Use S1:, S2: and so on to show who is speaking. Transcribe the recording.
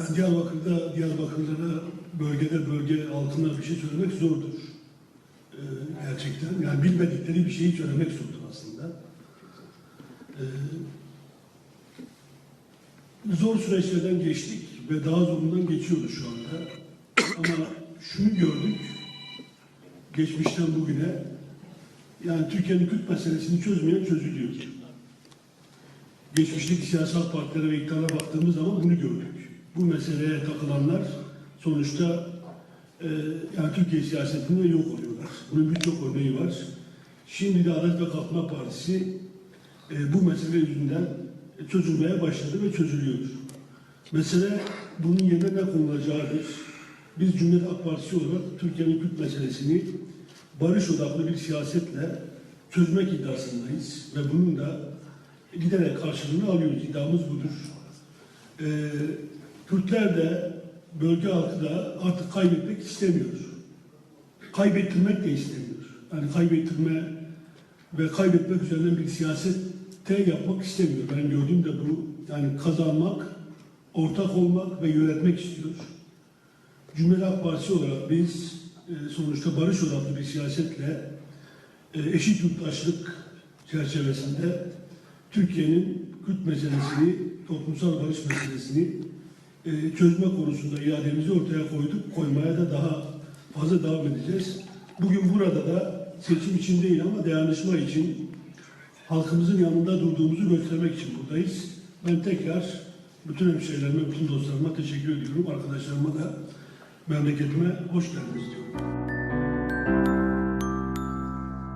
S1: Yani Diyarbakır'da, Diyarbakırlara bölgede bölge altında bir şey söylemek zordur. Ee, gerçekten. Yani bilmedikleri bir şeyi söylemek zordur aslında. Ee, zor süreçlerden geçtik ve daha zorundan geçiyoruz şu anda. Ama şunu gördük, geçmişten bugüne, yani Türkiye'nin Kürt meselesini çözmeyen çözülüyor. Geçmişteki siyasal partilere ve iktidara baktığımız zaman bunu gördük. Bu meseleye takılanlar sonuçta e, yani Türkiye siyasetinde yok oluyorlar. Bunun birçok örneği var. Şimdi de Adalet ve Kalkınma Partisi e, bu mesele yüzünden çözülmeye başladı ve çözülüyor. Mesele bunun yerine ne konulacağıdır. Biz Cumhuriyet Halk Partisi olarak Türkiye'nin Kürt meselesini barış odaklı bir siyasetle çözmek iddiasındayız ve bunun da giderek karşılığını alıyoruz. İddiamız budur. Ee, Kürtler de bölge halkı da artık kaybetmek istemiyor. Kaybettirmek de istemiyor. Yani kaybettirme ve kaybetmek üzerinden bir siyasette yapmak istemiyor. Ben gördüğüm de bu. Yani kazanmak, ortak olmak ve yönetmek istiyor. Cumhuriyet Halk Partisi olarak biz e, sonuçta barış odaklı bir siyasetle e, eşit yurttaşlık çerçevesinde Türkiye'nin Kürt meselesini, toplumsal barış meselesini çözme konusunda iademizi ortaya koyduk. Koymaya da daha fazla devam edeceğiz. Bugün burada da seçim için değil ama dayanışma için halkımızın yanında durduğumuzu göstermek için buradayız. Ben tekrar bütün hemşehrilerime, bütün dostlarıma teşekkür ediyorum. Arkadaşlarıma da memleketime hoş geldiniz diyorum.